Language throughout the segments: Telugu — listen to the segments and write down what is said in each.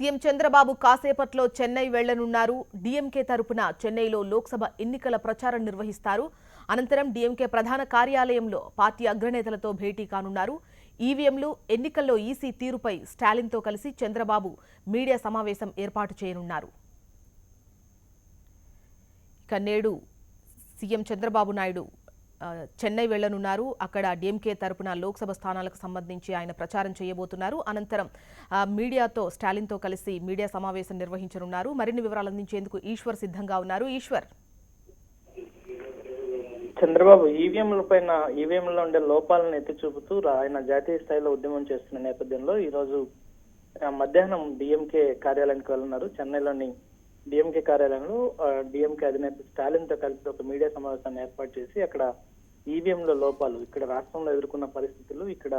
సీఎం చంద్రబాబు కాసేపట్లో చెన్నై వెళ్ళనున్నారు. డీఎంకే తరపున చెన్నైలో లోక్సభ ఎన్నికల ప్రచారం నిర్వహిస్తారు. అనంతరం డీఎంకే ప్రధాన కార్యాలయంలో పార్టీ అగ్రనేతలతో భేటీ కానున్నారు. ఈవీఎంలు ఎన్నికల్లో ఈసీ తీరుపై స్టాలిన్తో కలిసి చంద్రబాబు మీడియా సమావేశం ఏర్పాటు చేయనున్నారు. ఇక నేడు సీఎం చంద్రబాబు నాయుడు చెన్నై వెళ్ళనున్నారు అక్కడ డిఎంకే తరపున లోక్సభ స్థానాలకు సంబంధించి ఆయన ప్రచారం చేయబోతున్నారు. అనంతరం ఆ, మీడియాతో స్టాలిన్తో కలిసి మీడియా సమావేశం నిర్వహించనున్నారు. మరిన్ని వివరాలు అందించేందుకు ఈశ్వర్ సిద్ధంగా ఉన్నారు. ఈశ్వర్. చంద్రబాబు ఈవీఎంల పైన ఈవీఎంలో ఉండే లోపాలను ఎత్తి చూపుతూ ఆయన జాతీయ స్థాయిలో ఉద్యమం చేస్తున్న నేపథ్యంలో ఈ రోజు మధ్యాహ్నం డిఎంకే కార్యాలయానికి వెళ్తున్నారు చెన్నైలోని డిఎంకే కార్యాలయంలో డిఎంకే అధినేత స్టాలిన్తో కలిసి ఒక మీడియా సమావేశాన్ని ఏర్పాటు చేసి అక్కడ ఈవీఎంల లోపాలు ఇక్కడ రాష్ట్రంలో ఎదుర్కొన్న పరిస్థితులు ఇక్కడ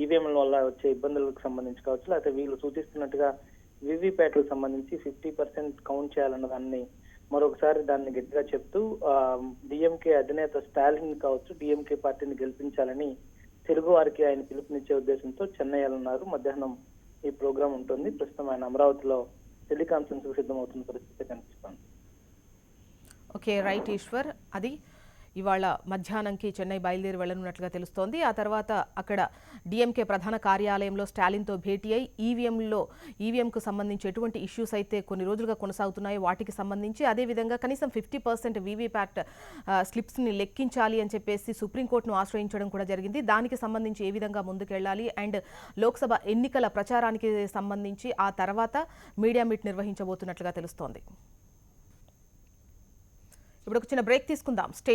ఈవీఎంల వల్ల వచ్చే ఇబ్బందులకు సంబంధించి కావచ్చు లేకపోతే వీళ్ళు సూచిస్తున్నట్టుగా వివిప్యాట్లకు సంబంధించి ఫిఫ్టీ పర్సెంట్ కౌంట్ చేయాలన్న దాన్ని మరొకసారి దాన్ని గట్టిగా చెప్తూ డిఎంకే అధినేత స్టాలిన్ కావచ్చు డిఎంకే పార్టీని గెలిపించాలని తెలుగు వారికి ఆయన పిలుపునిచ్చే ఉద్దేశంతో చెన్నై అన్నారు మధ్యాహ్నం ఈ ప్రోగ్రాం ఉంటుంది. ప్రస్తుతం ఆయన అమరావతిలో టెలికాన్ఫరెన్స్ సిద్ధమవుతున్న పరిస్థితి కనిపిస్తోంది. Okay right Eshwar. అది ఇవాళ మధ్యాహ్నంకి చెన్నై బయలుదేరి వెళ్ళనున్నట్లుగా తెలుస్తోంది. ఆ తర్వాత అక్కడ డిఎంకే ప్రధాన కార్యాలయంలో స్టాలిన్తో భేటీ అయి ఈవీఎంలో ఈవీఎంకు సంబంధించి ఎటువంటి ఇష్యూస్ అయితే కొన్ని రోజులుగా కొనసాగుతున్నాయో వాటికి సంబంధించి అదేవిధంగా కనీసం ఫిఫ్టీ పర్సెంట్ వీవీప్యాట్ స్లిప్స్ని లెక్కించాలి అని చెప్పేసి సుప్రీంకోర్టును ఆశ్రయించడం కూడా జరిగింది. దానికి సంబంధించి ఏ విధంగా ముందుకెళ్ళాలి అండ్ లోక్సభ ఎన్నికల ప్రచారానికి సంబంధించి ఆ తర్వాత మీడియా మీట్ నిర్వహించబోతున్నట్లుగా తెలుస్తోంది. ఇప్పుడు ఒక చిన్న బ్రేక్ తీసుకుందాం. స్టేట్